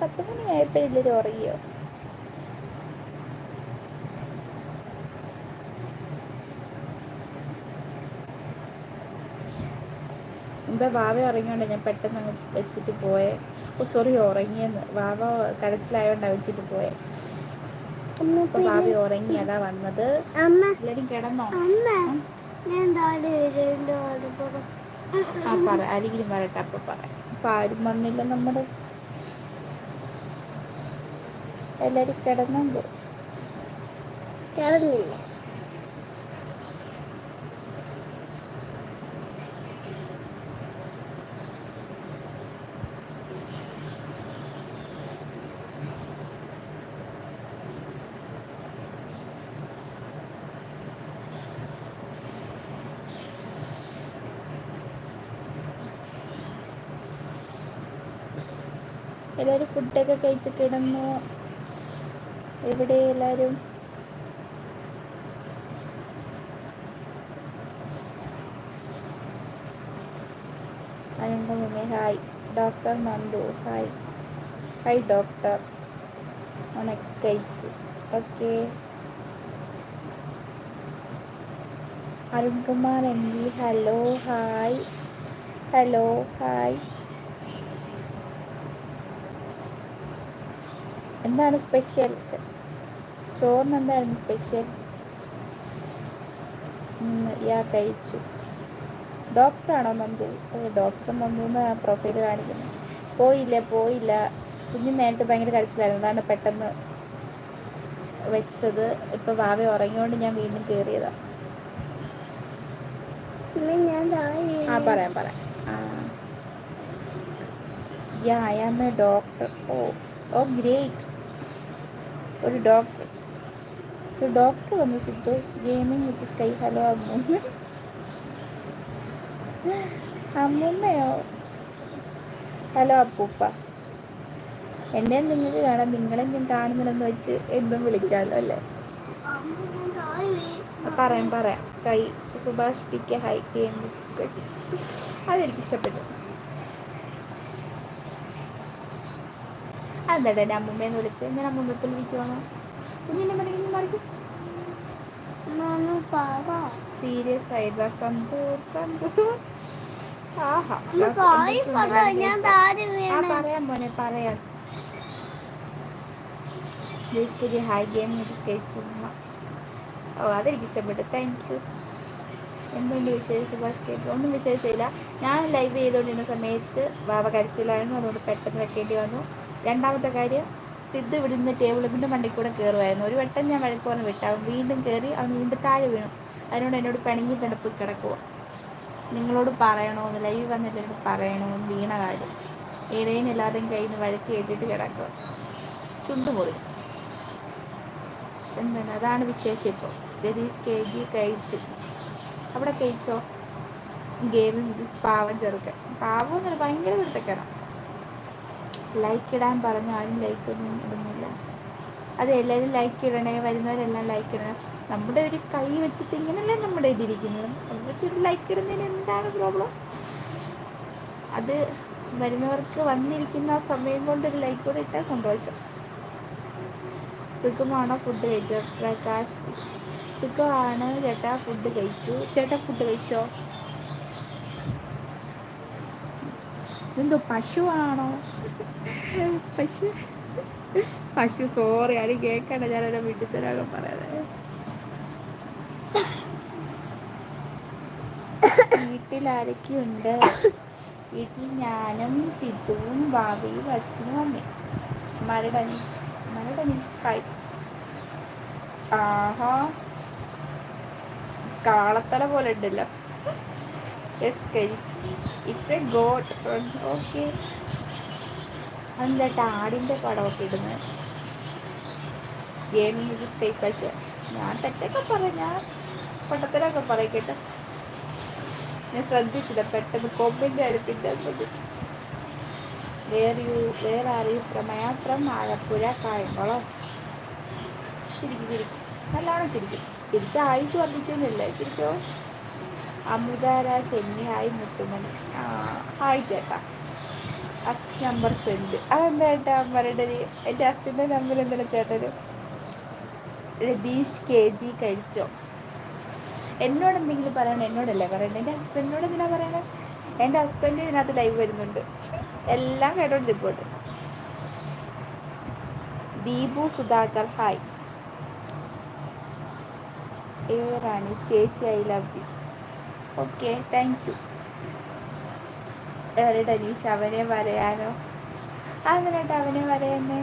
പത്ത് മണിയായപ്പോൾ എല്ലാവരും ഉറങ്ങിയോ മുമ്പേ വാവ ഉറങ്ങിയോണ്ട് ഞാൻ പെട്ടെന്ന് അങ്ങ് വെച്ചിട്ട് പോയെ. ഓ സോറി ഉറങ്ങിയെന്ന്. വാവ കരച്ചിലായോണ്ടാ വെച്ചിട്ട് പോയെ. അപ്പൊ ഉറങ്ങി അതാ വന്നത്. എല്ലാരും കിടന്നോ? ആ പറ. ആരെങ്കിലും പറയട്ടെ അപ്പൊ പറ അപ്പൊ ആരും വന്നില്ല നമ്മുടെ എല്ലാരും കിടന്നുണ്ട്. കിടന്നില്ല. എല്ലാവരും ഫുഡൊക്കെ കഴിച്ച് കിടന്നു. എവിടെ എല്ലാരും? അനന്തമുമേ hi doctor Nandu hi hi doctor next കഴിച്ചു okay. Arunkumar M V hello hi hello hi എന്താണ് സ്പെഷ്യൽ ചോറിന് എന്തായിരുന്നു സ്പെഷ്യൽ ഇയാൾ കഴിച്ചു. ഡോക്ടറാണോ നന്ദു അതെ ഡോക്ടർ നന്ദു എന്ന് പ്രൊഫൈൽ കാണിക്കുന്നത്. പോയില്ല പോയില്ല. കുഞ്ഞു നേരത്തെ ഭയങ്കര കരച്ചിലായിരുന്നു. അതാണ് പെട്ടെന്ന് വെച്ചത്. ഇപ്പൊ വാവ ഉറങ്ങിയോണ്ട് ഞാൻ വീണ്ടും ആ പറയാം പറയാം. Yeah I am a doctor oh oh great ഒരു ഡോക്ടർ ഒരു ഡോക്ടർ വന്നു Sidhu gaming with Sky hello അമ്മൂമ്മ. അമ്മൂമ്മയോ? ഹലോ അപ്പൂപ്പ. എന്നെ നിങ്ങൾക്ക് കാണാം നിങ്ങളെ ഞാൻ കാണുന്നില്ലെന്ന് വെച്ച് എന്തും വിളിക്കാമല്ലോ അല്ലേ? പറയാം പറയാം. Sky Subhash P K hi game with Sky അതെനിക്ക് ഇഷ്ടപ്പെട്ടു. അതെ എന്റെ അമ്മൂമ്മേന്ന് വിളിച്ച് ഞാൻ അമ്മൂമ്മത്തിൽ വിളിക്കുവാണോ? കുഞ്ഞിനെ സീരിയസ് സന്തൂർ സന്തൂർ ആഹാ. പറയാം മോനെ പറയാം. ഹായ് ഗെയിം സ്കെച്ച് ഓ അതെനിക്ക് ഇഷ്ടപ്പെട്ടു. താങ്ക് യു എന്തുകൊണ്ട് വിശേഷം? സുഭാഷ് കേട്ടു ഒന്നും വിശേഷമില്ല. ഞാൻ ലൈവ് ചെയ്തുകൊണ്ടിരുന്ന സമയത്ത് വാവ കരച്ചിലായിരുന്നു. അതുകൊണ്ട് പെട്ടെന്ന് വെക്കേണ്ടി വന്നു. രണ്ടാമത്തെ കാര്യം സിദ്ധു ഇവിടുന്ന് ടേബിളിന്റെ മണ്ടിൽ കൂടെ കയറുമായിരുന്നു ഒരു വട്ടം ഞാൻ വഴക്ക് പറഞ്ഞ് വിട്ടു. അവൻ വീണ്ടും കയറി അവൻ വീണ്ടും താഴെ വീണു. അതിനോട് എന്നോട് പിണങ്ങി തണുപ്പ് കിടക്കുക നിങ്ങളോട് പറയണമെന്ന് ലൈവ് വന്നിട്ട് എന്നോട് പറയണമെന്ന് വീണ കാര്യം. ഏതെങ്കിലും എല്ലാവരുടെയും കയ്യിൽ നിന്ന് വഴക്ക് കേട്ടിട്ട് കിടക്കുക ചുണ്ടുമുറി എന്താണ്? അതാണ് വിശേഷം ഇപ്പോൾ രതീഷ് കെ ജി കഴിച്ചു. അവിടെ കഴിച്ചോ? ഗെയിമിൽ പാവം ചെറുക്കൻ. പാവം എന്നൊരു ഭയങ്കര കുരുത്തക്കണം ലൈക്ക് ഇടാൻ പറഞ്ഞു ആരും ലൈക്ക് ഒന്നും ഇടുന്നില്ല. അത് എല്ലാവരും ലൈക്ക് ഇടണേ വരുന്നവരെല്ലാം ലൈക്ക് ഇടണം. നമ്മുടെ ഒരു കൈ വെച്ചിട്ട് ഇങ്ങനെയല്ലേ നമ്മുടെ ഇതിരിക്കുന്നത് അത് വെച്ചൊരു ലൈക്ക് ഇടുന്നതിന് എന്താണ് പ്രോബ്ലം അത് വരുന്നവർക്ക് വന്നിരിക്കുന്ന ആ സമയം കൊണ്ട് ഒരു ലൈക്ക് കൂടെ ഇട്ടാൽ സന്തോഷം. സുഖമാണോ ഫുഡ് കഴിച്ചോ പ്രകാശ്? സുഖമാണ് ചേട്ടാ ഫുഡ് കഴിച്ചു. ചേട്ടാ ഫുഡ് കഴിച്ചോ? എന്തോ പശുവാണോ? പശു. പശു സോറി ആരും കേൾക്കണ്ട. ഞാനൊരു വീട്ടിൽ പറയാതെ. വീട്ടിൽ ഉണ്ട് വീട്ടിൽ ഞാനും ചിത്തുവും ബാബയും അച്ഛനും അമ്മയും. മരടനീഷ് മരടനീഷ് ഹായ്. ആഹാ. കാളത്തല പോലെ ഉണ്ടല്ലോ. യെസ് കഴിച്ചു ഇറ്റ്സ് എ ഗോട്ട് ഓക്കെ അതെന്താ ആടിന്റെ പടമൊക്കെ ഇടുന്നത് ഗെയിമിംഗ് ഇത് സ്റ്റേ പക്ഷേ ഞാൻ തെറ്റൊക്കെ പറയും. ഞാൻ പട്ടത്തിലൊക്കെ പറയും കേട്ടോ. ഞാൻ ശ്രദ്ധിച്ചില്ല. പെട്ടെന്ന് കൊമ്പിന്റെ അടുപ്പിന്റെ ശ്രദ്ധിച്ചു വേറെ യു വേറെ ആരെയും from I am from Alappuzha Kayamkulam. ചിരിക്കും ചിരിക്കും. നല്ലോണം ചിരിക്കും. തിരിച്ച് ആയുസ് വർദ്ധിക്കുന്നില്ല? ചിരിച്ചോ? അമൃതാര ചെന്നി ഹായ് മുത്തുമണി. ആ. ഹായ് ചേട്ടാ. അസ് നമ്പർ സെൻഡ്. അതെന്താ ചേട്ടാ പറയേണ്ടത് എന്റെ അസിന്റെ നമ്പർ എന്താണ് ചേട്ടന്? രതീഷ് കെ ജി കഴിച്ചോ? എന്നോട് എന്തെങ്കിലും പറയണം എന്നോടല്ലേ പറയണത് എന്റെ ഹസ്ബൻഡിനോട് എന്തിനാ പറയണത് എന്റെ ഹസ്ബൻഡ് ഇതിനകത്ത് ലൈവ് വരുന്നുണ്ട്. എല്ലാം കേട്ടോണ്ട് ഇപ്പോട്ട് ദീപു സുധാകർ ഹായ്. ഏ Rani stage I love you okay thank you എവിടെ ഡനീഷ്? അവനെ വരയാനോ? അങ്ങനെയായിട്ട് അവനെ വരയെന്നെ?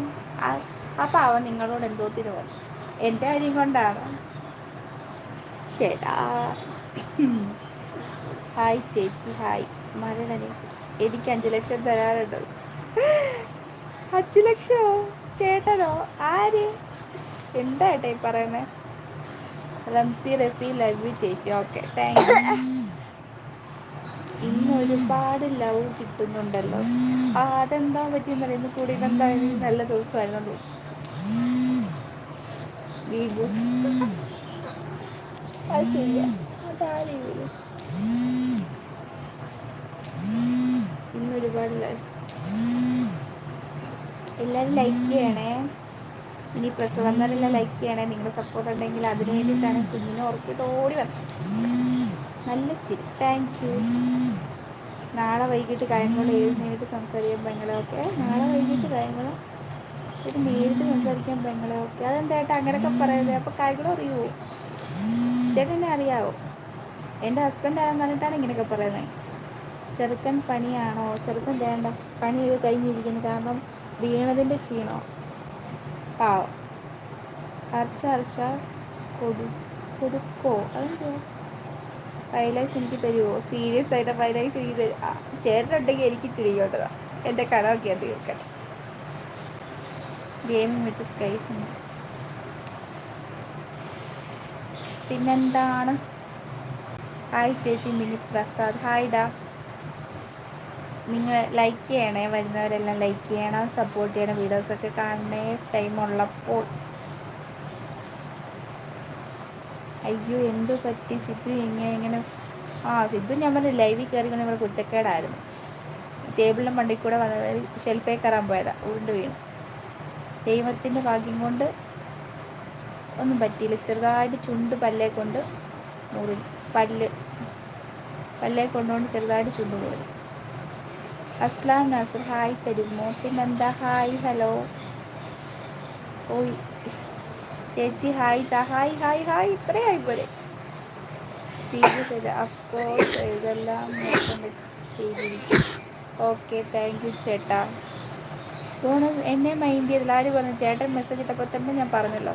അപ്പം അവൻ നിങ്ങളോട് എന്തോത്തിന് തിരുവോ എന്റെ കാര്യം കൊണ്ടാണ്? ശരാ ഹായ് ചേച്ചി. ഹായ് മര ഡനീഷ്. എനിക്ക് അഞ്ച് ലക്ഷം തരാറുണ്ട്. അഞ്ച് ലക്ഷമോ ചേട്ടനോ? ആര്? എന്താ ഏട്ടാ ഈ പറയുന്നത് റംസി റഫി ലവ് ചേച്ചി. ഓക്കെ താങ്ക് യു ഒരുപാട് ലവ് കിട്ടുന്നുണ്ടല്ലോ. ആ അതെന്താ പറ്റിയെന്ന് പറയുന്നത് കൂടി എന്തായാലും നല്ല ദിവസമായിരുന്നു അത്. ശരിയാ എല്ലാവരും ലൈക്ക് ചെയ്യണേ. ഇനി പ്രസവന്നരെല്ലാം ലൈക്ക് ചെയ്യണേ. നിങ്ങളുടെ സപ്പോർട്ട് ഉണ്ടെങ്കിൽ അതിന് വേണ്ടിയിട്ടാണ് കുഞ്ഞിനെ ഓർക്കിട്ട് ഓടി വന്നത്. നല്ല ചിരി. താങ്ക് യു നാളെ വൈകിട്ട് കാര്യങ്ങൾ ഏത് നേരിട്ട് സംസാരിക്കാൻ പെങ്ങളെയൊക്കെ നാളെ വൈകിട്ട് കാര്യങ്ങൾ ഒരു നേരിട്ട് സംസാരിക്കാൻ പെങ്ങളെയൊക്കെ അതെന്താ ഏട്ടാ? അങ്ങനെയൊക്കെ പറയുന്നത് അപ്പോൾ കാര്യങ്ങൾ അറിയുമോ ചേട്ടനെ അറിയാവോ? എന്റെ ഹസ്ബൻഡ് ആണെന്ന് പറഞ്ഞിട്ടാണ് ഇങ്ങനെയൊക്കെ പറയുന്നത്. ചെറുക്കൻ പണിയാണോ ചെറുക്കൻ വേണ്ട പണിയൊക്കെ കഴിഞ്ഞിരിക്കുന്നു. കാരണം വീണതിന്റെ ക്ഷീണോ? പാവം. ഹർഷ ഹർഷ കൊടു കൊടുക്കോ? അതെന്തോ ഫൈവ് എനിക്ക് തരുമോ സീരിയസ് ആയിട്ട് ഫൈവ് ലാക്സ് എനിക്ക് തരും ചേട്ടനുണ്ടെങ്കിൽ എനിക്ക് ചിരിക്കോട്ടതാ എന്റെ കടമൊക്കെ അത് തീർക്കണം ഗെയിമിംഗ് വിത്ത് സ്കൈ പിന്നെന്താണ്? ഹായ് ചേച്ചി മിനി പ്രസാദ്. ഹായ് ഡാ. നിങ്ങൾ ലൈക്ക് ചെയ്യണേ? വരുന്നവരെല്ലാം ലൈക്ക് ചെയ്യണം സപ്പോർട്ട് ചെയ്യണം. വീഡിയോസൊക്കെ കാണണേ. ടൈം ഉള്ളപ്പോൾ അയ്യോ എന്ത് പറ്റി? സിദ്ധു എങ്ങനെ എങ്ങനെ ആ സിദ്ധു ഞാൻ പറഞ്ഞു ലൈവിൽ കയറി കൊണ്ട് ഇവിടെ കുറ്റക്കേടായിരുന്നു ടേബിളിലും മണ്ടിൽ കൂടെ വന്നത് ഷെൽഫേ കയറാൻ പോയതാ ഉരുണ്ട് വീണു. ദൈവത്തിന്റെ ഭാഗ്യം കൊണ്ട് ഒന്നും പറ്റിയില്ല. ചെറുതായിട്ട് ചുണ്ട് പല്ലേ കൊണ്ട് മുറി പല്ല് പല്ലേ കൊണ്ടുകൊണ്ട് ചെറുതായിട്ട് ചുണ്ട് മുറി അസ്ലാം നാസർ ഹായ് തരുമോ പിന്നെന്താ ഹായ് ഹലോ. ഓയ് ചേച്ചി ഹായ് ഹായ് ഹായ് ഹായ്. ആയി പോലെ അഫ്കോഴ്സ് ഇതെല്ലാം ഓക്കെ താങ്ക് യു ചേട്ടാ. തോന്നു എന്നെ മൈൻഡ് ചെയ്തില്ല. ആര് പറഞ്ഞു? ചേട്ടൻ മെസ്സേജ് ഇട്ടപ്പോൾ തന്നെ ഞാൻ പറഞ്ഞല്ലോ.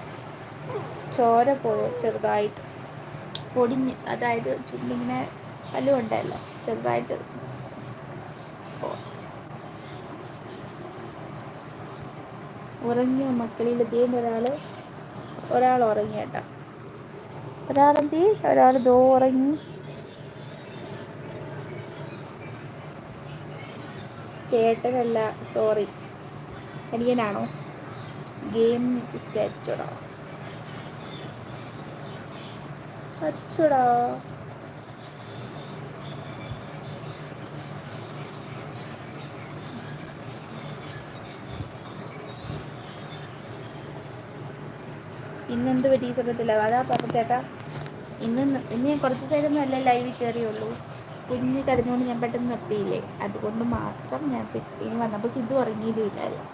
ചോര പോയോ? ചെറുതായിട്ട്. പൊടിഞ്ഞ് അതായത് ചുണ്ടിങ്ങനെ പല്ലും ഉണ്ടല്ലോ ചെറുതായിട്ട്. ഉറങ്ങിയ മക്കളിൽ? ഇതേ ഒരാൾ ഒരാൾ ഉറങ്ങി കേട്ടോ. ഒരാളെന്തി ഒരാൾ ദോ ഉറങ്ങി. ചേട്ടനല്ല സോറി അനിയനാണോ? ഗെയിം സ്റ്റാച്ചോടാ അച്ചോടാ. ഇന്നെന്ത് പറ്റി സമയത്തില്ല അതാ പറഞ്ഞ ചേട്ടാ. ഇന്ന് ഇന്ന് ഞാൻ കുറച്ച് നേരമൊന്നും അല്ല ലൈവിൽ കയറിയുള്ളൂ കുഞ്ഞ് കരഞ്ഞുകൊണ്ട് ഞാൻ പെട്ടെന്ന് നിർത്തിയില്ലേ? അതുകൊണ്ട് മാത്രം ഞാൻ ഇനി വന്നപ്പോൾ സിദ്ധു ഉറങ്ങിയതുമില്ലായിരുന്നു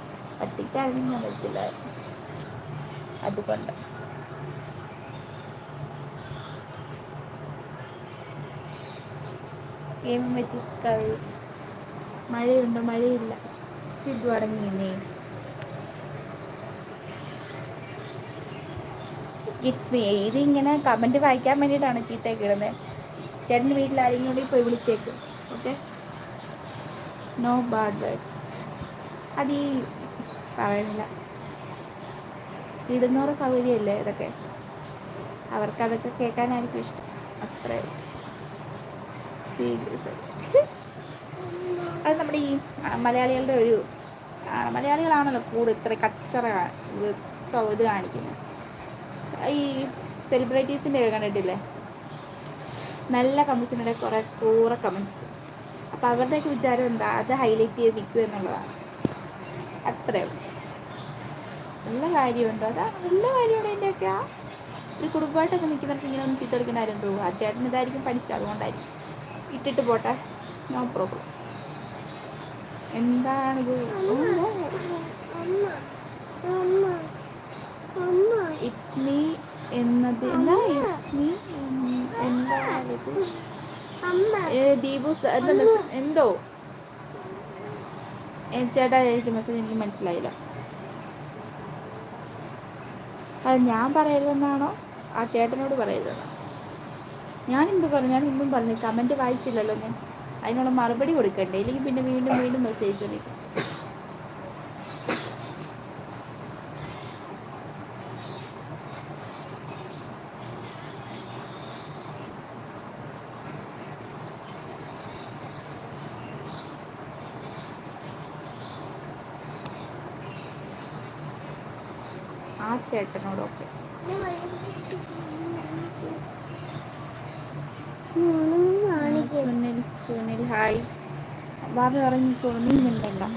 ഒറ്റയ്ക്കാണെങ്കിൽ ഞാൻ പറ്റില്ലായിരുന്നു അതുകൊണ്ട്. ഗെയിം വെച്ച് മഴയുണ്ടോ? മഴയില്ല. സിദ്ധു അടങ്ങിയെന്നേ ഇറ്റ്സ് മീ ഇത് ഇങ്ങനെ കമന്റ് വായിക്കാൻ വേണ്ടിയിട്ടാണ് ചീത്തയൊക്കെ ഇടുന്നത് ചേട്ടന്റെ വീട്ടിൽ ആരെങ്കിലും കൂടി പോയി വിളിച്ചേക്കും. ഓക്കെ നോ ബാഡ് വേർഡ്സ് അത് ഈ പറയുന്നില്ല. ഇടുന്നോറ സൗകര്യമല്ലേ ഇതൊക്കെ? അവർക്കതൊക്കെ കേൾക്കാനായിരിക്കും ഇഷ്ടം. അത്രേ. സീരിയസ് അത് നമ്മുടെ ഈ മലയാളികളുടെ ഒരു മലയാളികളാണല്ലോ കൂടുതൽ ഇത്ര കച്ചറ ഇത് കാണിക്കുന്നത്. ഈ സെലിബ്രിറ്റീസിന്റെ ഒക്കെ കണ്ടിട്ടില്ലേ? നല്ല കമൻസിനിടെ കുറേ കൂറ കമൻസ് അപ്പം അപ്പം അവരുടെയൊക്കെ വിചാരം എന്താ? അത് ഹൈലൈറ്റ് ചെയ്ത് നിൽക്കുക എന്നുള്ളതാണ്. അത്രയും നല്ല കാര്യമുണ്ടോ. അതാ നല്ല കാര്യമാണ് ഇതിന്റെയൊക്കെ ആ ഒരു കുടുംബമായിട്ടൊക്കെ നിൽക്കുന്നവർക്ക് ഇങ്ങനെ ഒന്നും ചീത്ത കളിക്കുന്ന ആരും തോന്നും. ആ ചേട്ടൻ ഇതായിരിക്കും പഠിച്ചത് അതുകൊണ്ടായിരിക്കും. ഇട്ടിട്ട് പോട്ടെ. നോ പ്രോബ്ലം എന്താണ് അമ്മ. മീ എന്താ ചേട്ടാ എനിക്ക് മെസ്സേജ് എനിക്ക് മനസ്സിലായില്ല. അത് ഞാൻ പറയരുതെന്നാണോ? ആ ചേട്ടനോട് പറയരുതെന്നോ? ഞാൻ എന്ത് പറഞ്ഞു ഞാൻ ഇന്നും പറഞ്ഞു കമന്റ് വായിച്ചില്ലല്ലോ ഞാൻ. അതിനുള്ള മറുപടി കൊടുക്കണ്ടേ? ഇല്ലെങ്കിൽ പിന്നെ വീണ്ടും വീണ്ടും മെസ്സേജ് ചോദിക്കും ചേട്ടനോടൊക്കെ. കാണിക്കും സുനിൽ സുനിൽ ഹായ്. ബാബ പറഞ്ഞു തോന്നിയിട്ടുണ്ടല്ലോ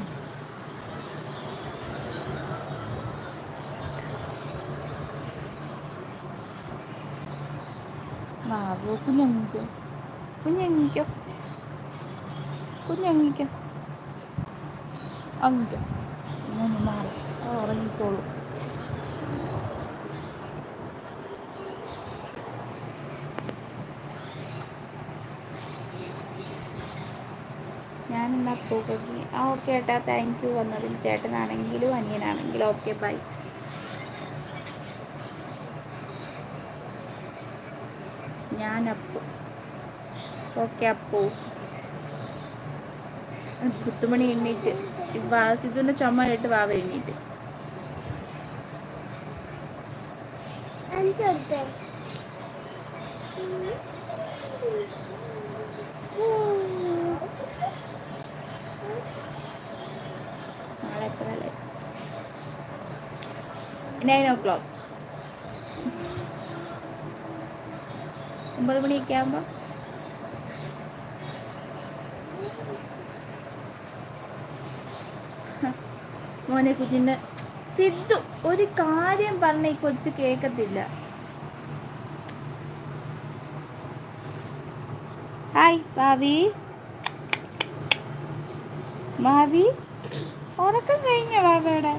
ബാബു കുഞ്ഞങ്ങിക്കോ? കുഞ്ഞങ്ങിക്കോ? കുഞ്ഞങ്ങിക്കോ അങ്ങിക്കോ മൂന്ന് മാറി. ഉറങ്ങിക്കോളൂ. പോകുകയും ആ ഓക്കെ ഏട്ടാ താങ്ക് യു വന്നതിൽ ചേട്ടനാണെങ്കിലും അനിയനാണെങ്കിലും ഓക്കെ ബൈ ഞാൻ അപ്പു ഓക്കെ അപ്പു. കുത്തുമണി എണ്ണീറ്റ് സിദ്ധുവിന്റെ ചുമ കേട്ട് വാവ എണ്ണീട്ട് അഞ്ചെടുത്തേ നാളെ എപ്പോഴല്ലേ നയൻ ഓ ക്ലോക്ക് ഒമ്പത് മണിയൊക്കെ ആകുമ്പോൾ മോനെ കുഞ്ഞിന് സിദ്ധു ഒരു കാര്യം പറഞ്ഞ ഈ കൊച്ചു കേൾക്കത്തില്ല ഹായ് ഭാവി. ഭാവി ഉറക്കം കഴിഞ്ഞ ബാബയുടെ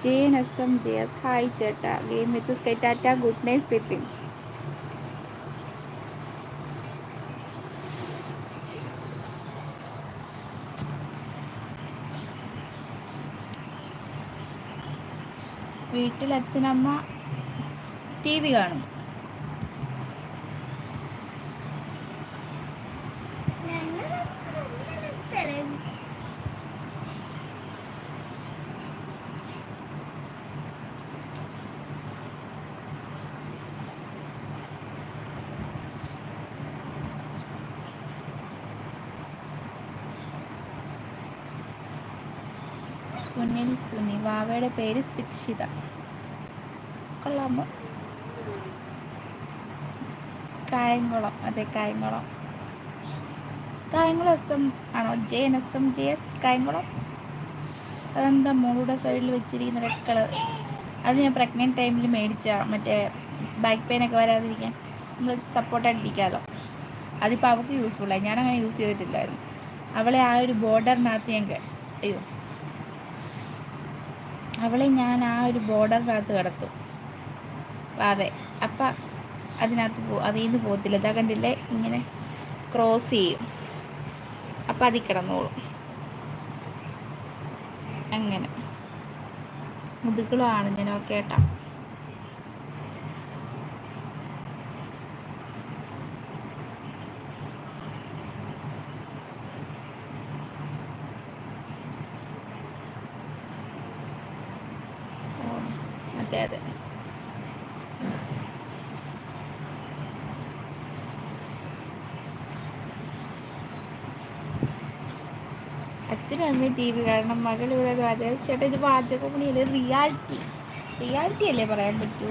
Jain S M J S hi ചേട്ടാ. ഗെയിം വിത്ത് സ്കൈറ്റാറ്റ ഗുഡ് നൈറ്റ് സ്പീപ്പിംഗ് വീട്ടിൽ അച്ഛനമ്മ ടി വി കാണും സുനിൽ സുനി വാവയുടെ പേര് ശിക്ഷിത കൊള്ളാമോ? കായംകുളം. അതെ കായംകുളം. കായംകുളം എസ് എം ആണോ? J N S M J S Kayamkulam? അതെന്താ മോളുടെ സൈഡിൽ വെച്ചിരിക്കുന്ന റെഡ് കളർ അത് ഞാൻ പ്രഗ്നന്റ് ടൈമിൽ മേടിച്ച മറ്റേ ബാക്ക് പെയിൻ ഒക്കെ വരാതിരിക്കാൻ നമ്മൾ സപ്പോർട്ടായിട്ടിരിക്കാമല്ലോ അതിപ്പോൾ അവൾക്ക് യൂസ്ഫുള്ളായി ഞാനങ്ങനെ യൂസ് ചെയ്തിട്ടില്ലായിരുന്നു. അവളെ ആ ഒരു ബോർഡറിനകത്ത് ഞാൻ അയ്യോ. അവളെ ഞാൻ ആ ഒരു ബോർഡർ ബോർഡറിനകത്ത് കിടത്തും. അതെ അപ്പം അതിനകത്ത് പോ അതിൽ നിന്ന് പോകത്തില്ല. ഇതാ കണ്ടില്ലേ? ഇങ്ങനെ ക്രോസ് ചെയ്യും. അപ്പം അതിൽ കിടന്നോളും. അങ്ങനെ. മുതുകളാണ് ഞാൻ ഓക്കെ ഏട്ടാ ഓ, അതെ അതെ അച്ഛനും അമ്മയും ടി വി കാണണം മകൾ ഇവിടെ പാചകം ചേട്ടാ ഇത് പാചക പണിയല്ലേ റിയാലിറ്റി റിയാലിറ്റി അല്ലേ പറയാൻ പറ്റൂ?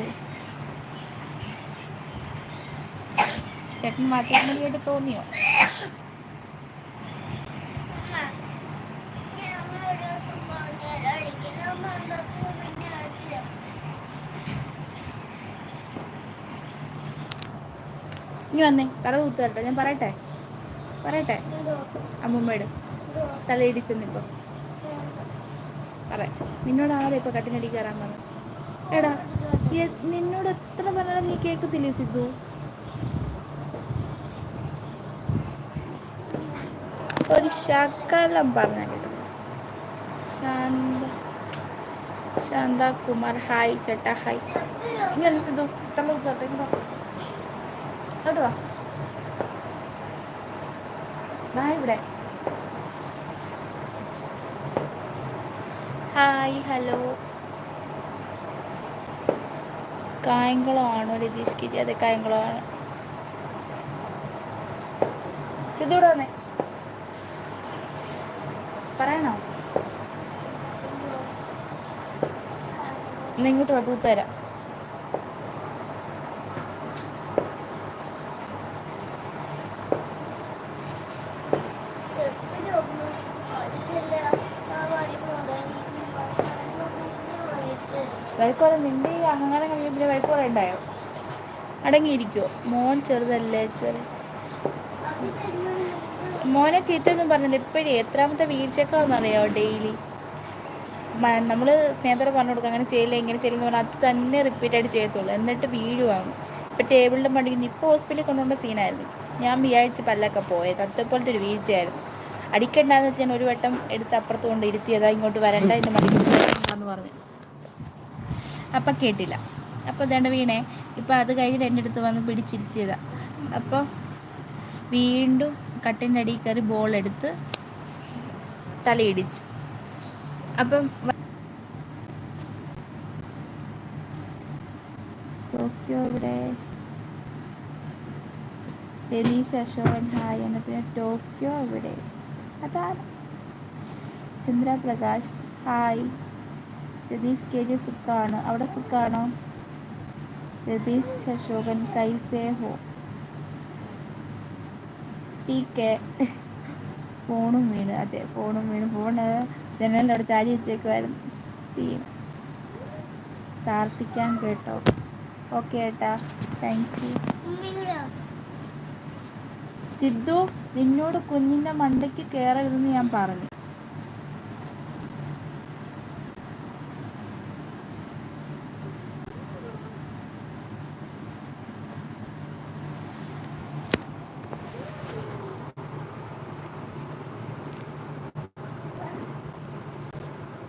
ചേട്ടൻ മാറ്റാൻ വേണ്ടിയിട്ട് തോന്നിയോ? ഇനി വന്നേ. കഥ കുത്തു തരട്ടെ ഞാൻ പറയട്ടെ? പറയട്ടെ? അമ്മൂമ്മയോട്. തല ഇടിച്ചെന്നിപ്പോ പറയാം നിന്നോട് ആരാ ഇപ്പൊ കട്ടിനടി കയറാൻ പറഞ്ഞു എടാ നിന്നോട് എത്ര പറഞ്ഞാലും നീ കേൾക്കത്തില്ലേ സിദ്ധു? ഒരു ശകലം പറഞ്ഞ ശാന്ത ശാന്ത കുമാർ ഹായ് ചേട്ടാ ഹായ്. ഇങ്ങനെ സിദ്ധു? തല ഇവിടെ. ഹായ് ഹലോ കായംകുളമാണോ രതീഷ് ഗിരി അതെ കായംകുളമാണ് സിദ്ധൂടെ വന്നേ. പറയണോ നിങ്ങോട്ട് ഇങ്ങോട്ട് വാ ഉണ്ടായോ? അടങ്ങിയിരിക്കോ മോൻ ചെറുതല്ലേ? ചെറു മോനെ ചീത്തൊന്നും പറഞ്ഞില്ല. ഇപ്പോഴേ എത്രാമത്തെ വീഴ്ചക്കാന്ന് അറിയാമോ ഡെയിലി നമ്മൾ സ്നേഹത്തോടെ പറഞ്ഞു കൊടുക്കുക അങ്ങനെ ചെയ്യില്ല ഇങ്ങനെ ചെയ്യില്ലെന്ന് പറഞ്ഞാൽ അത് തന്നെ റിപ്പീറ്റ് ആയിട്ട് ചെയ്യത്തുള്ളൂ. എന്നിട്ട് വീഴുവാങ്ങും ഇപ്പം ടേബിളിന്റെ മടിയിൽ ഇപ്പോൾ ഹോസ്പിറ്റലിൽ കൊണ്ടുപോകുന്ന സീനായിരുന്നു ഞാൻ വിചാരിച്ച് പല്ലൊക്കെ പോയത് അതേപോലത്തെ ഒരു വീഴ്ചയായിരുന്നു. അടിക്കണ്ടെന്ന് വെച്ച് ഞാൻ ഒരു വട്ടം എടുത്ത് അപ്പുറത്ത് കൊണ്ട് ഇരുത്തിയതാ ഇങ്ങോട്ട് വരണ്ട എന്റെ മടിയിൽ എന്ന് പറഞ്ഞു. അപ്പം കേട്ടില്ല. അപ്പോൾ ഇതേണ്ട വീണേ. ഇപ്പം അത് കഴിഞ്ഞിട്ട് എന്റെ അടുത്ത് വന്ന് പിടിച്ചിരുത്തിയതാണ് അപ്പോൾ വീണ്ടും കട്ടിന്റെ അടിയിൽ കയറി ബോൾ എടുത്ത് തലയിടിച്ച്. അപ്പം ടോക്കിയോ ഇവിടെ? രതീഷ് അശോകൻ ഹായ് എന്നിട്ട് ടോക്കിയോ ഇവിടെ. അതാണ്. Chandraprakash hi. Ratheesh K G സുഖാണ്? അവിടെ സുഖാണോ? രതീഷ് അശോകൻ കൈസേ ഹോ ടി കെ ഫോണും വീണ് അതെ ഫോണും വീണ് ഫോണ് ജനലിന്റെ ചാരി വെച്ചേക്കുമായിരുന്നു തീയും പ്രാർത്ഥിക്കാൻ കേട്ടോ. ഓക്കെ ഏട്ടാ. താങ്ക് യു സിദ്ധു നിന്നോട് കുഞ്ഞിന്റെ മണ്ടയ്ക്ക് കയറരുതെന്ന് ഞാൻ പറഞ്ഞു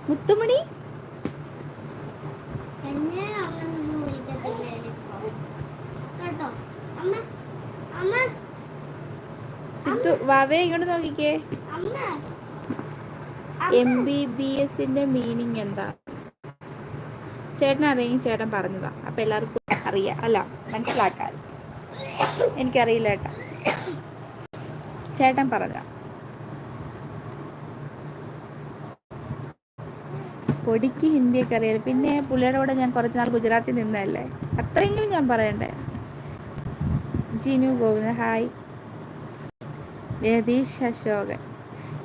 മുത്തുമണി എന്നെ അങ്ങനൊന്നും വിളിക്കത്തില്ലേ കേട്ടോ അമ്മ അമ്മ സിദ്ധു വാവേ ഇങ്ങോട്ട് നോക്കിക്കേ. എം ബി ബി എസിന്റെ മീനിങ് എന്താ? ചേട്ടൻ അറിയെങ്കിൽ ചേട്ടൻ പറഞ്ഞതാ. അപ്പൊ എല്ലാവർക്കും അറിയാം. അല്ല മനസ്സിലാക്കാൻ എനിക്കറിയില്ല ഏട്ടാ ചേട്ടൻ പറഞ്ഞ പൊടിക്ക് ഹിന്ദിയൊക്കെ അറിയാം പിന്നെ പുള്ളിയുടെ കൂടെ ഞാൻ കുറച്ച് നാൾ ഗുജറാത്തിൽ നിന്നല്ലേ അത്രയെങ്കിലും ഞാൻ പറയണ്ടേ? ജിനു ഗോവിന്ദ് ഹായ് രതീഷ് അശോകൻ.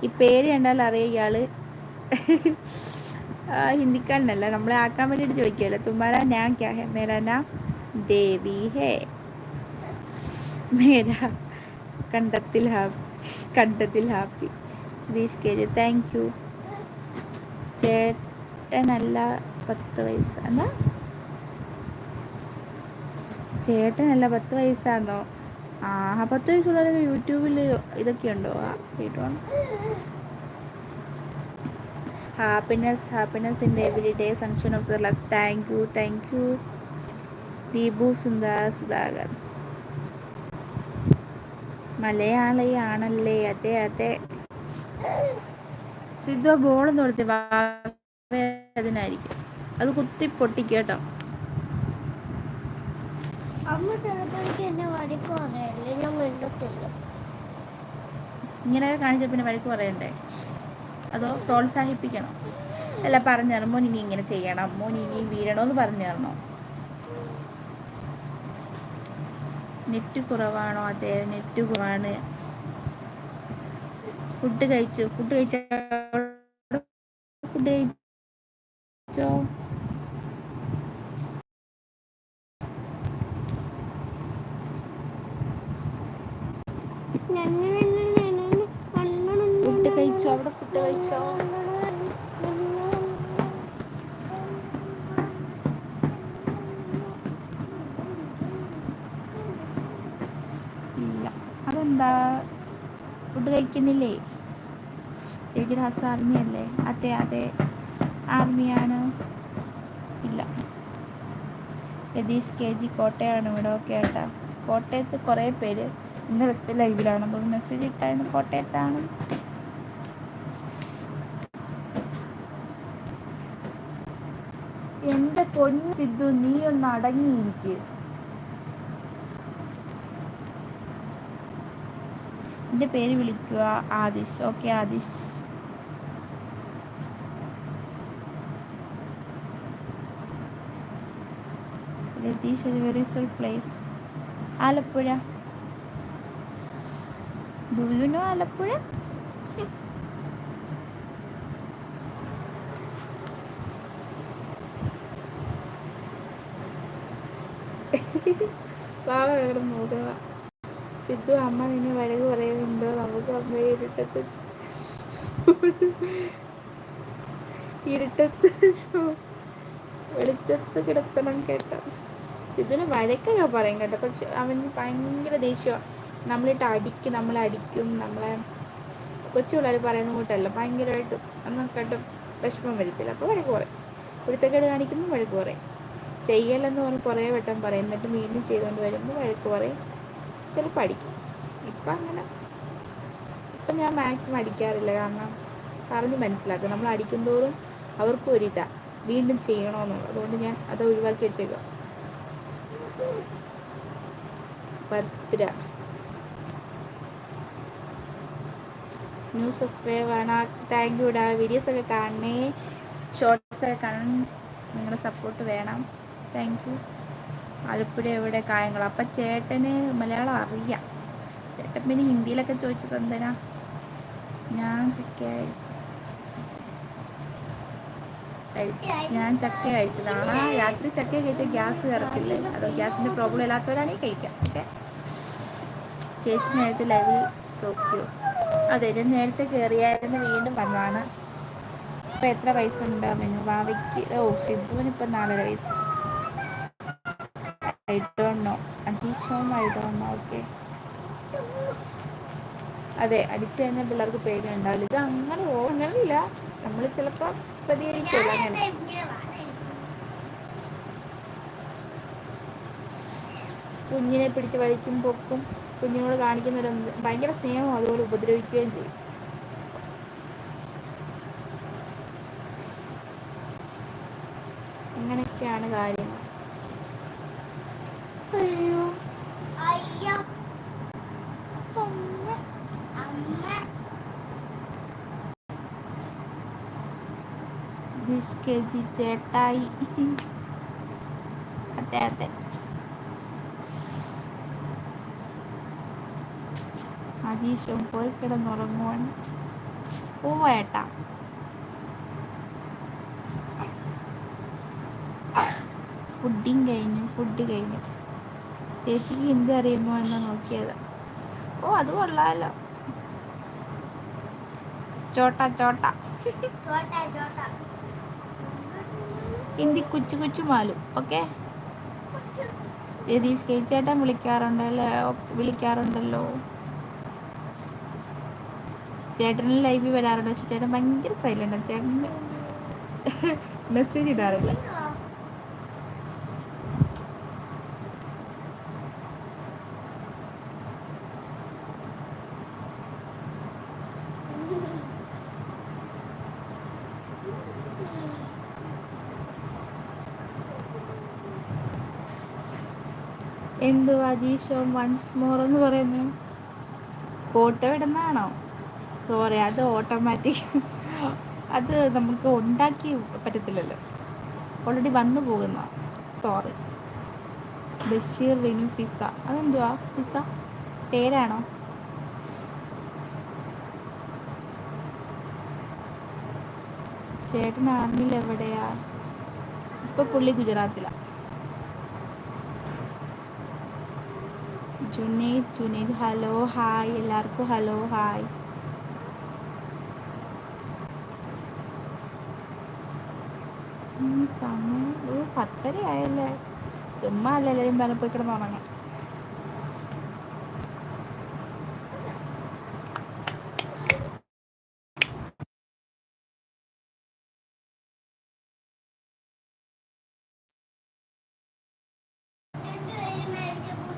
ഈ പേര് കണ്ടാൽ അറിയാം ഇയാൾ ഹിന്ദിക്കാരനല്ല. നമ്മളെ ആക്കാൻ വേണ്ടിയിട്ട് ചോദിക്കുമല്ലോ തുമ്മാര ഞാൻ ക്യാ ഹെ? മേരാ നാം ദേവി ഹേ. മേരാ കണ്ടത്തിൽ happy Kandathil happy. Ratheesh K J thank you ചേട്ടനല്ല പത്ത് വയസ്സ്. എന്നാ? ചേട്ടനല്ല പത്ത് വയസ്സാന്നോ? ആ പത്ത് വയസ്സുള്ളവരൊക്കെ യൂട്യൂബിൽ ഇതൊക്കെ ഉണ്ടോ ആ കേട്ടോ happiness happiness in every day session of your life thank you thank you Deepu Sundar Sudhakar. മലയാളിയാണല്ലേ അതെ അതെ. സിദ്ധു ബോൾ കൊടുത്തി അതിനായിരിക്കും അത് കുത്തി പൊട്ടിക്കും കേട്ടോ. അമ്മ ചിലപ്പോഴേക്ക് എന്നെ വഴക്ക് പറയല്ലേ? ഞാൻ കാണിച്ചാൽ പിന്നെ വഴക്ക് പറയണ്ടേ? അതോ പ്രോത്സാഹിപ്പിക്കണം. അല്ല പറഞ്ഞു മോൻ ഇനി ഇങ്ങനെ ചെയ്യണം. മോൻ ഇനി വീഴണമെന്ന് പറഞ്ഞു തരണോ? നെറ്റ് കുറവാണോ? അതെ നെറ്റ് കുറവാണ്. ഫുഡ് കഴിച്ചു? ഫുഡ് കഴിച്ചോ? ഫുഡ് കഴിച്ചോ? ചേച്ചി ആർമിയല്ലേ? അതെ അതെ. ആർമിയാണ്. ഇല്ല. രതീഷ് കെ. ജി. കോട്ടയമാണ് ഇവിടെ ഓക്കെ ഏട്ടാ കോട്ടയത്ത് കുറേ പേര് ഇന്നലത്തെ ലൈവിലാണ്. അപ്പോൾ മെസ്സേജ് ഇട്ടായിരുന്നു കോട്ടയത്താണ്. എന്റെ പൊന്നു സിദ്ധു നീ ഒന്ന് അടങ്ങിയിരിക്കുക എന്റെ പേര് വിളിക്കുക. ആദിഷ്. ഓക്കെ ആദിഷ്. ഒരു very cool place Alappuzha? Do Alappuzha Sidhu അമ്മ നിന്നെ വഴക്ക് പറയുന്നുണ്ടോ? നമുക്ക് അമ്മയെ ഇരുട്ടത്ത് ഇരുട്ടത്ത് വെളിച്ചത്ത് കിടത്തണം കേട്ടോ. സിദ്ധുവിന് വഴക്കൊക്കെ പറയും കേട്ടോ. പക്ഷെ അവന് ഭയങ്കര ദേഷ്യമാണ് നമ്മളിട്ട് അടിക്കും നമ്മളെ അടിക്കും നമ്മളെ കൊച്ചു പിള്ളേർ പറയുന്ന കൂട്ടല്ല. ഭയങ്കരമായിട്ട് കേട്ടോ വിഷമം വരുത്തില്ല. അപ്പോൾ വഴക്ക് കുറയും കുരുത്തക്കേട് കാണിക്കുമ്പോൾ വഴക്ക് പറയും. ചെയ്യലെന്ന് പറഞ്ഞ് കുറേ വട്ടം പറയും. എന്നിട്ട് വീണ്ടും ചെയ്തുകൊണ്ട് വരുമ്പോൾ വഴക്ക് പറയും. ചിലപ്പോൾ അടിക്കും. ഇപ്പം അങ്ങനെ ഇപ്പം ഞാൻ മാക്സിമം അടിക്കാറില്ല. കാരണം പറഞ്ഞ് മനസ്സിലാക്കും. നമ്മൾ അടിക്കുന്തോറും അവർക്കും ഒരിതാണ് വീണ്ടും ചെയ്യണമെന്നുള്ളത് അതുകൊണ്ട് ഞാൻ അത് ഒഴിവാക്കി വെച്ചേക്കാം ഭദ്ര. ന്യൂ സബ്സ്ക്രൈബ് ആണ്. താങ്ക് യു ഡാ വീഡിയോസ് ഒക്കെ കാണണേ. ഷോർട്സ് ഒക്കെ കാണാൻ നിങ്ങളുടെ സപ്പോർട്ട് വേണം. താങ്ക് യു ആലപ്പുഴ എവിടെ? കായംകുളം. അപ്പം ചേട്ടന് മലയാളം അറിയാം. ചേട്ടൻ പിന്നെ ഹിന്ദിയിലൊക്കെ ചോദിച്ചത് എന്തിനാ? ഞാൻ ചക്ക ഞാൻ ചക്ക കഴിച്ചതാണ്. രാത്രി ചക്ക കഴിച്ചാൽ ഗ്യാസ് കയറത്തില്ലേ? അതോ ഗ്യാസിന്റെ പ്രോബ്ലം ഇല്ലാത്തവരാണെങ്കിൽ കഴിക്കാം ഓക്കെ? ചേച്ചി നേരത്തെ ലൈവിൽ നോക്കിയോ? അതെ ഞാൻ നേരത്തെ കയറിയായിരുന്നു വീണ്ടും വന്നതാണ്. ഇപ്പം എത്ര വയസ്സുണ്ട് മെനു? ഭാവിക്ക് ഓ സിദ്ധുവിന് ഇപ്പം നാലര വയസ്സ് I don't know I don't know okay? അതെ അടിച്ചു കഴിഞ്ഞാൽ പിള്ളേർക്ക് പേടി ഉണ്ടാവില്ല. ഇത് അങ്ങനെ ഓ അങ്ങനെയില്ല. നമ്മൾ ചിലപ്പോൾ പ്രതികരിക്കില്ല അങ്ങനെ. കുഞ്ഞിനെ പിടിച്ച് വലിക്കും പൊക്കും കുഞ്ഞിനോട് കാണിക്കുന്നൊരു ഭയങ്കര സ്നേഹം അതുപോലെ ഉപദ്രവിക്കുകയും ചെയ്യും. അങ്ങനെയൊക്കെയാണ് കാര്യങ്ങൾ അയ്യോ അയ്യോ അമ്മ അമ്മ ബിസ് കെ ജി ചേട്ടായി. അതെ അതെ. അതീശം പോയി കിടന്നുറങ്ങുവാൻ പോവേട്ടാ ഫുഡിങ് കഴിഞ്ഞു ഫുഡ് കഴിഞ്ഞു. ചേച്ചിക്ക് ഹിന്ദി അറിയുമോ എന്ന് നോക്കിയത്. ഓ അത് കൊള്ളാലോ. ചോട്ട ചോട്ട. ചോട്ട ചോട്ടാ. ഹിന്ദി കുച്ചു കുച്ചു മാലും. ഓക്കെ? രതീഷ് കെ ചേട്ടൻ വിളിക്കാറുണ്ടല്ലോ? വിളിക്കാറുണ്ടല്ലോ. ചേട്ടന് ലൈവ് വരാറുണ്ടോ. ചേട്ടൻ ഭയങ്കര സൈലന്റാണ് ചേട്ടൻ മെസ്സേജ് ഇടാറില്ല. എന്തുവാ വൺസ് മോർ എന്ന് പറയുന്നു ഫോട്ടോ ഇടുന്നതാണോ സോറി അത് ഓട്ടോമാറ്റിക് അത് നമുക്ക് ഉണ്ടാക്കി പറ്റത്തില്ലല്ലോ. ഓൾറെഡി വന്നു പോകുന്ന. സോറി ബഷീർ റിനു ഫിസ. അതെന്തുവാ ഫിസ? പേരാണോ? ചേട്ടൻ ആർമിയിൽ എവിടെയാ ഇപ്പൊ പുള്ളി ഗുജറാത്തിലാണ് ജുനൈദ് ജുനൈദ് ഹലോ ഹായ് എല്ലാവർക്കും ഹലോ ഹായ് സമയം ഒരു പത്തര ആയല്ലേ ചുമ്മാ അല്ലല്ലേ എല്ലാവരും പറഞ്ഞ പോയി ഉറങ്ങാം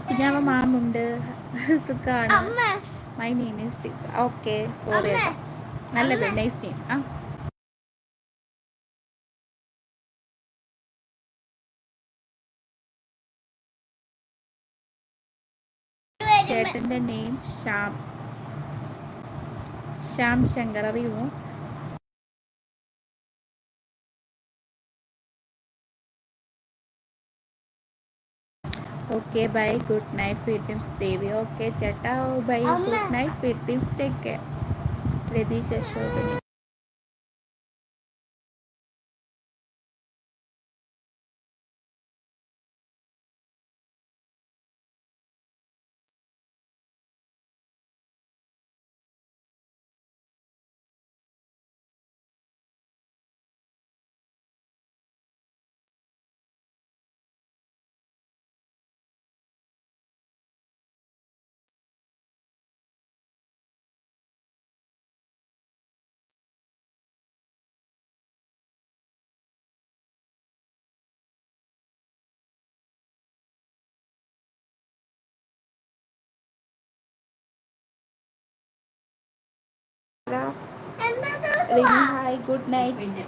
പിന്നെ അവൻ മാമുണ്ട് അമ്മ. My name is pizza okay sorry. നല്ല നൈസ് നെയിം ആ. ചേട്ടന്റെ നെയിം ശ്യാം. ശ്യാം ശങ്കർ അറിയുമോ? Okay bye good night sweet dreams Devi okay ചേട്ടാ ബൈ അമ്മ. Good night sweet dreams take care Ratheesh അശോകന് Rinu hi good night.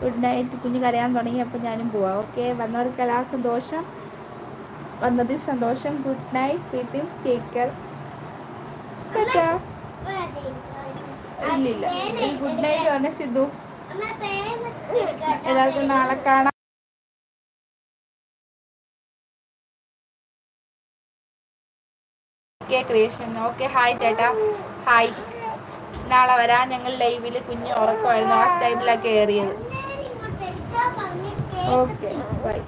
Good night. കുഞ്ഞ് കരയാൻ തുടങ്ങി അപ്പോൾ ഞാനും പോവാം. ഓക്കെ വന്നവർക്കെല്ലാം സന്തോഷം. വന്നതിൽ സന്തോഷം. Good night. ഫീറ്റിംഗ് സ്റ്റേക്കർ ഇല്ലില്ല ഗുഡ് നൈറ്റ് പറഞ്ഞ സിദ്ധു. എല്ലാവർക്കും നാളെ കാണാം. Okay creation. ഓക്കെ ഹായ് ചേട്ടാ. ഹായ്. നാളെ വരാം ഞങ്ങൾ ലൈവിൽ കുഞ്ഞ് ഉറക്കമായിരുന്നു. ആ ടൈമിലാണ് കയറിയത് ഓക്കെ ബൈ